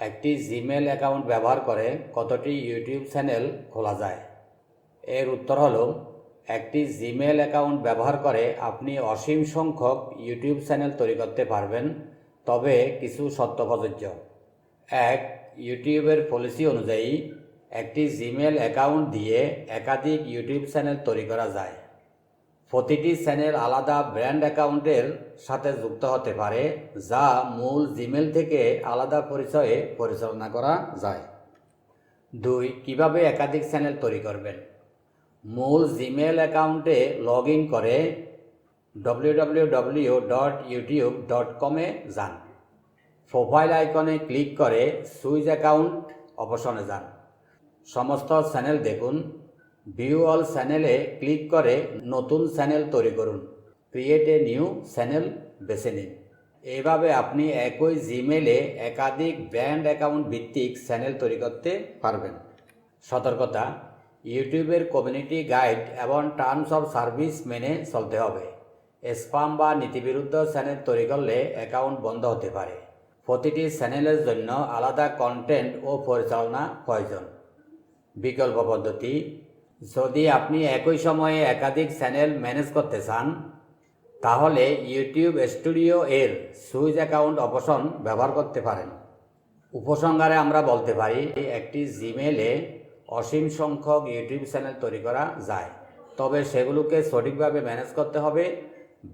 একটি Gmail account ব্যবহার করে কতটি ইউটিউব চ্যানেল খোলা যায়। এর উত্তর হলো, একটি জিমেল অ্যাকাউন্ট ব্যবহার করে আপনি অসীম সংখ্যক ইউটিউব চ্যানেল তৈরি করতে পারবেন, তবে কিছু সত্য প্রযোজ্য। এক ইউটিউবের পলিসি অনুযায়ী একটি জিমেল অ্যাকাউন্ট দিয়ে একাধিক ইউটিউব চ্যানেল তৈরি করা যায়। প্রতিটি চ্যানেল আলাদা ব্র্যান্ড অ্যাকাউন্টের সাথে যুক্ত হতে পারে, যা মূল জিমেল থেকে আলাদা পরিচয়ে পরিচালনা করা যায়। দুই, কীভাবে একাধিক চ্যানেল তৈরি করবেন? মূল জিমেল অ্যাকাউন্টে লগ ইন করে www.youtube.com ডট ইউটিউব ডট কমে যান। প্রোফাইল আইকনে ক্লিক করে সুইচ অ্যাকাউন্ট অপশনে যান। সমস্ত চ্যানেল দেখুন। ভিউ অল চ্যানেলে ক্লিক করে নতুন চ্যানেল তৈরি করুন। ক্রিয়েট এ নিউ চ্যানেল বেছে নিন। এইভাবে আপনি একই জিমেলে একাধিক ব্র্যান্ড অ্যাকাউন্ট ভিত্তিক চ্যানেল তৈরি করতে পারবেন। সতর্কতা, ইউটিউবের কমিউনিটি গাইড এবং টার্মস অফ সার্ভিস মেনে চলতে হবে। স্পাম বা নীতিবিরুদ্ধ চ্যানেল তৈরি করলে অ্যাকাউন্ট বন্ধ হতে পারে। প্রতিটি চ্যানেলের জন্য আলাদা কন্টেন্ট ও পরিচালনা প্রয়োজন। বিকল্প পদ্ধতি যদি আপনি একই সময়ে একাধিক চ্যানেল ম্যানেজ করতে চান, তাহলে ইউটিউব স্টুডিও এর সুইচ অ্যাকাউন্ট অপশন ব্যবহার করতে পারেন। উপসংহারে আমরা বলতে পারি, একটি জিমেলে অসীম সংখ্যক ইউটিউব চ্যানেল তৈরি করা যায়। তবে সেগুলোকে সঠিকভাবে ম্যানেজ করতে হবে,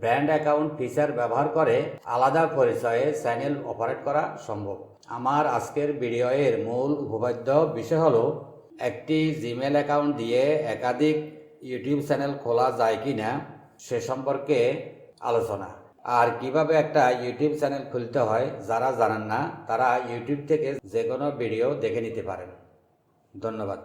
ব্র্যান্ড অ্যাকাউন্ট ফিচার ব্যবহার করে আলাদা পরিচয়ে চ্যানেল অপারেট করা সম্ভব। আমার আজকের ভিডিওয়ের মূল উপপাদ্য বিষয় হলো একটি জিমেল অ্যাকাউন্ট দিয়ে একাধিক ইউটিউব চ্যানেল খোলা যায় কি না, সে সম্পর্কে আলোচনা। আর কীভাবে একটা ইউটিউব চ্যানেল খুলতে হয়, যারা জানেন না, তারা ইউটিউব থেকে যে কোনো ভিডিও দেখে নিতে পারেন। ধন্যবাদ।